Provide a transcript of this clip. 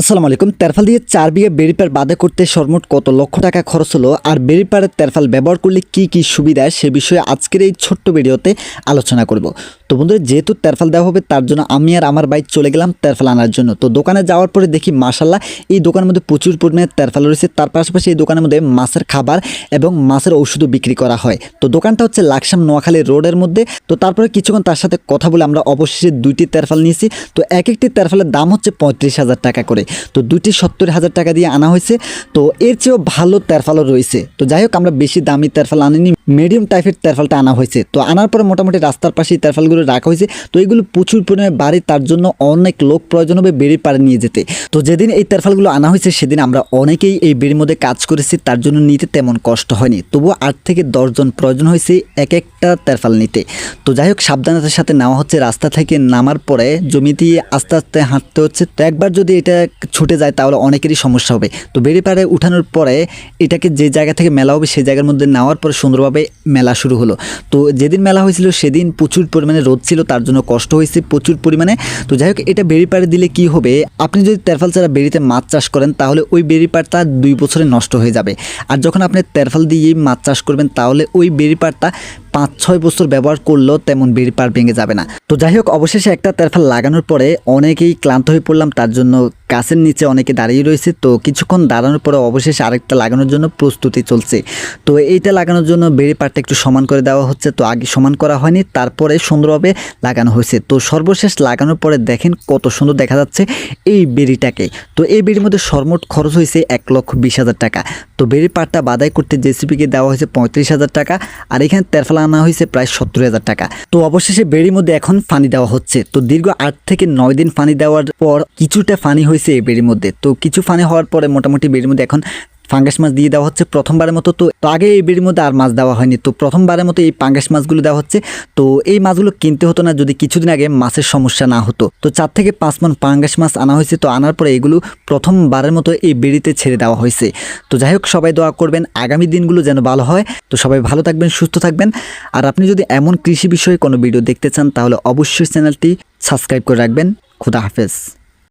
আসসালামু আলাইকুম। তেরফাল দিয়ে চার বিঘা বেড়িপার বাদে করতে সর্বমোট কত লক্ষ টাকা খরচ হলো? আর বেড়িপাড়ের তেরফাল ব্যবহার করলে কি কি সুবিধা? সে বিষয়ে আজকের এই ছোট্ট ভিডিওতে আলোচনা করব। তো বন্ধুরা, যেহেতু তেরফাল দেওয়া হবে, তার জন্য আমি আর আমার বাইক চলে গেলাম তেরফাল আনার জন্য। তো দোকানে যাওয়ার পরে দেখি মাসাল্লাহ এই দোকানের মধ্যে প্রচুর পরিমাণে তেরফাল রয়েছে। তার পাশাপাশি এই দোকানের মধ্যে মাছের খাবার এবং মাছের ওষুধও বিক্রি করা হয়। তো দোকানটা হচ্ছে লাকসাম নোয়াখালী রোডের মধ্যে। তো তারপরে কিছুক্ষণ তার সাথে কথা বলে আমরা অবশেষে দুইটি তেরফাল নিয়েছি। তো এক একটি তেরফালের দাম হচ্ছে পঁয়ত্রিশ হাজার টাকা করে। তো দুটি সত্তর হাজার টাকা দিয়ে আনা হয়েছে। তো এর চেয়েও ভালো তেরফালও রয়েছে। তো যাই হোক, আমরা বেশি দামি তেরফাল আনিনি। মিডিয়াম টাইপের তেরফালটা আনা হয়েছে। তো আনার পরে মোটামুটি রাস্তার পাশে তেরফালগুলো রাখা হয়েছে। তো এইগুলো প্রচুর পরিমাণে বাড়ি, তার জন্য অনেক লোক প্রয়োজন হবে বেড়ি পাড়ে নিয়ে যেতে। তো যেদিন এই তেরফালগুলো আনা হয়েছে, সেদিন আমরা অনেকেই এই বেড়ির মধ্যে কাজ করেছি, তার জন্য নিতে তেমন কষ্ট হয়নি। তবুও আট থেকে দশজন প্রয়োজন হয়েছে এক একটা তেরফাল নিতে। তো যাই হোক, সাবধানতার সাথে নেওয়া হচ্ছে। রাস্তা থেকে নামার পরে জমি দিয়ে আস্তে আস্তে হাঁটতে হচ্ছে। তো একবার যদি এটা ছুটে যায় তাহলে অনেকেরই সমস্যা হবে। তো বেড়ি পাড়ে উঠানোর পরে এটাকে যে জায়গা থেকে মেলা হবে সেই জায়গার মধ্যে নেওয়ার পরে সুন্দরভাবে মেলা শুরু হলো। তো যেদিন মেলা হয়েছিল সেদিন প্রচুর পরিমাণে রোদ ছিল, তার জন্য কষ্ট হয়েছে প্রচুর পরিমাণে। তো যাই হোক, এটা বেড়ি পাড়ে দিলে কি হবে? আপনি যদি তেরফাল ছাড়া বেড়িতে মাছ চাষ করেন, তাহলে ওই বেড়ি পাড়টা দুই বছরে নষ্ট হয়ে যাবে। আর যখন আপনি তেরফাল দিয়ে মাছ চাষ করবেন, তাহলে ওই বেড়ি পাড়টা পাঁচ ছয় বছর ব্যবহার করলেও তেমন বেড়ি পাড় ভেঙে যাবে না। তো যাই হোক, অবশেষে একটা তেরফাল লাগানোর পরে অনেকেই ক্লান্ত হয়ে পড়লাম, তার জন্য গাছের নিচে অনেকে দাঁড়িয়ে রয়েছে। তো কিছুক্ষণ দাঁড়ানোর পরে অবশেষে আরেকটা লাগানোর জন্য প্রস্তুতি চলছে। তো এইটা লাগানোর জন্য বেড়ি পাটটা একটু সমান করে দেওয়া হচ্ছে। তো আগে সমান করা হয়নি, তারপরে সুন্দরভাবে লাগানো হয়েছে। তো সর্বশেষ লাগানোর পরে দেখেন কত সুন্দর দেখা যাচ্ছে এই বেড়িটাকে। তো এই বেড়ির মধ্যে সর্বমোট খরচ হয়েছে এক লক্ষ বিশ হাজার টাকা। তো বেড়ি পাটটা বাদাই করতে জেসিপিকে দেওয়া হয়েছে পঁয়ত্রিশ হাজার টাকা। আর এখানে তেরফালা আনা হয়েছে প্রায় সত্তর হাজার টাকা। তো অবশেষে বেড়ির মধ্যে এখন ফানি দেওয়া হচ্ছে। তো দীর্ঘ আট থেকে নয় দিন ফানি দেওয়ার পর কিছুটা ফানি হয়েছে এই বেড়ির মধ্যে। তো কিছু ফানি হওয়ার পরে মোটামুটি বেড়ির মধ্যে এখন ফাঙ্গাস মাছ দিয়ে দেওয়া হচ্ছে প্রথমবারের মতো। তো তো আগে এই বেড়ির মধ্যে আর মাছ দেওয়া হয়নি। তো প্রথমবারের মতো এই পাঙ্গাস মাছগুলো দেওয়া হচ্ছে। তো এই মাছগুলো কিনতে হতো না যদি কিছুদিন আগে মাছের সমস্যা না হতো। তো চার থেকে পাঁচ মন পাঙ্গাস মাছ আনা হয়েছে। তো আনার পরে এগুলো প্রথমবারের মতো এই বেড়িতে ছেড়ে দেওয়া হয়েছে। তো যাই হোক, সবাই দোয়া করবেন আগামী দিনগুলো যেন ভালো হয়। তো সবাই ভালো থাকবেন, সুস্থ থাকবেন। আর আপনি যদি এমন কৃষি বিষয়ে কোনো ভিডিও দেখতে চান, তাহলে অবশ্যই চ্যানেলটি সাবস্ক্রাইব করে রাখবেন। খুদা হাফেজ।